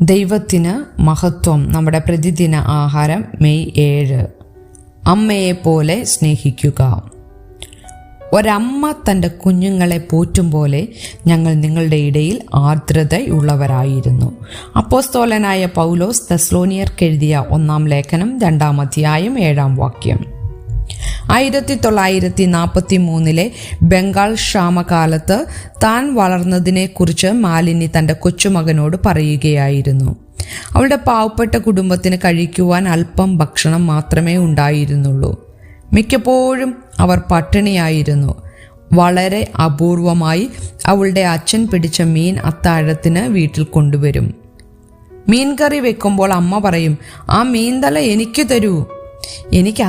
ദൈവത്തിന് മഹത്വം നമ്മുടെ പ്രതിദിന ആഹാരം മെയ് ഏഴ്. അമ്മയെ പോലെ സ്നേഹിക്കുക. ഒരമ്മ തന്റെ കുഞ്ഞുങ്ങളെ പോറ്റും പോലെ ഞങ്ങൾ നിങ്ങളുടെ ഇടയിൽ ആർദ്രതയുള്ളവരായിരുന്നു. അപ്പോസ്തോലനായ പൗലോസ് തെസ്ലോനിയർക്കെഴുതിയ ഒന്നാം ലേഖനം രണ്ടാം അധ്യായം ഏഴാം വാക്യം. ആയിരത്തി തൊള്ളായിരത്തി നാൽപ്പത്തി മൂന്നിലെ ബംഗാൾ ക്ഷാമകാലത്ത് താൻ വളർന്നതിനെക്കുറിച്ച് മാലിനി തന്റെ കൊച്ചുമകനോട് പറയുകയായിരുന്നു. അവളുടെ പാവപ്പെട്ട കുടുംബത്തിന് കഴിക്കുവാൻ അല്പം ഭക്ഷണം മാത്രമേ ഉണ്ടായിരുന്നുള്ളൂ. മിക്കപ്പോഴും അവർ പട്ടിണിയായിരുന്നു. വളരെ അപൂർവമായി അവളുടെ അച്ഛൻ പിടിച്ച മീൻ അത്താഴത്തിന് വീട്ടിൽ കൊണ്ടുവരും. മീൻ കറി വെക്കുമ്പോൾ അമ്മ പറയും ആ മീൻതല എനിക്ക് തരൂ. എനിക്ക്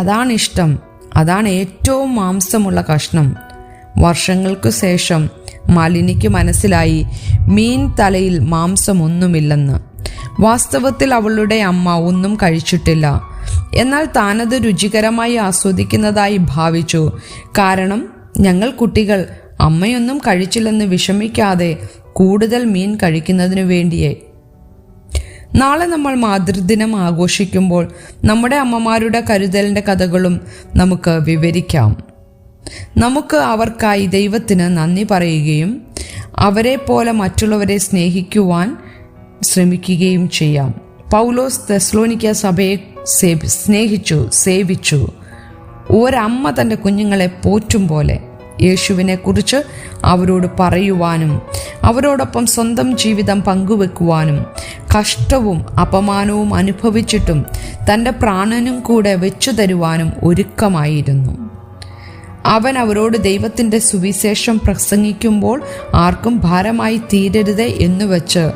അതാണ് ഏറ്റവും മാംസമുള്ള കഷ്ണം. വർഷങ്ങൾക്കു ശേഷം മാലിനിക്ക് മനസ്സിലായി മീൻ തലയിൽ മാംസമൊന്നുമില്ലെന്ന്. വാസ്തവത്തിൽ അവളുടെ അമ്മ ഒന്നും കഴിച്ചിട്ടില്ല. എന്നാൽ താനത് രുചികരമായി ആസ്വദിക്കുന്നതായി ഭാവിച്ചു. കാരണം ഞങ്ങൾ കുട്ടികൾ അമ്മയൊന്നും കഴിച്ചില്ലെന്ന് വിഷമിക്കാതെ കൂടുതൽ മീൻ കഴിക്കുന്നതിനു വേണ്ടിയേ നാളെ നമ്മൾ മാതൃദിനം ആഘോഷിക്കുമ്പോൾ നമ്മുടെ അമ്മമാരുടെ കരുതലിന്റെ കഥകളും നമുക്ക് വിവരിക്കാം. നമുക്ക് അവർക്കായി ദൈവത്തിന് നന്ദി പറയുകയും അവരെ പോലെ മറ്റുള്ളവരെ സ്നേഹിക്കുവാൻ ശ്രമിക്കുകയും ചെയ്യാം. പൗലോസ് തെസ്ലോനിക്ക സഭയെ സ്നേഹിച്ചു സേവിച്ചു. ഒരമ്മ തന്റെ കുഞ്ഞുങ്ങളെ പോറ്റും പോലെ യേശുവിനെ കുറിച്ച് അവരോട് പറയുവാനും അവരോടൊപ്പം സ്വന്തം ജീവിതം പങ്കുവെക്കുവാനും കഷ്ടവും അപമാനവും അനുഭവിച്ചിട്ടും തന്റെ പ്രാണനും കൂടെ വെച്ചു തരുവാനും ഒരുക്കമായിരുന്നു. അവൻ അവരോട് ദൈവത്തിന്റെ സുവിശേഷം പ്രസംഗിക്കുമ്പോൾ ആർക്കും ഭാരമായി തീരരുത് എന്ന് വെച്ച്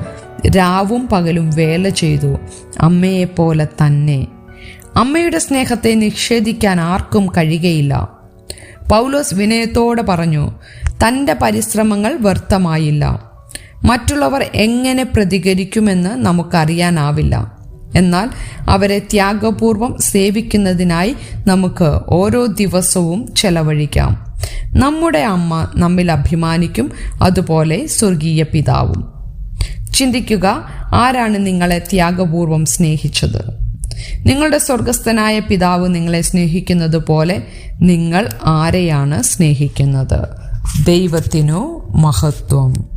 രാവും പകലും വേല ചെയ്തു. അമ്മയെപ്പോലെ തന്നെ. അമ്മയുടെ സ്നേഹത്തെ നിഷേധിക്കാൻ ആർക്കും കഴിയുകയില്ല. പൗലോസ് വിനയത്തോടെ പറഞ്ഞു തന്റെ പരിശ്രമങ്ങൾ വ്യർത്ഥമായില്ല. മറ്റുള്ളവർ എങ്ങനെ പ്രതികരിക്കുമെന്ന് നമുക്കറിയാനാവില്ല. എന്നാൽ അവരെ ത്യാഗപൂർവം സേവിക്കുന്നതിനായി നമുക്ക് ഓരോ ദിവസവും ചെലവഴിക്കാം. നമ്മുടെ അമ്മ നമ്മിൽ അഭിമാനിക്കും അതുപോലെ സ്വർഗീയ പിതാവും. ചിന്തിക്കുക ആരാണ് നിങ്ങളെ ത്യാഗപൂർവം സ്നേഹിച്ചത്? നിങ്ങളുടെ സ്വർഗസ്ഥനായ പിതാവ് നിങ്ങളെ സ്നേഹിക്കുന്നത് പോലെ നിങ്ങൾ ആരെയാണ് സ്നേഹിക്കുന്നത്? ദൈവത്തിനു മഹത്വം.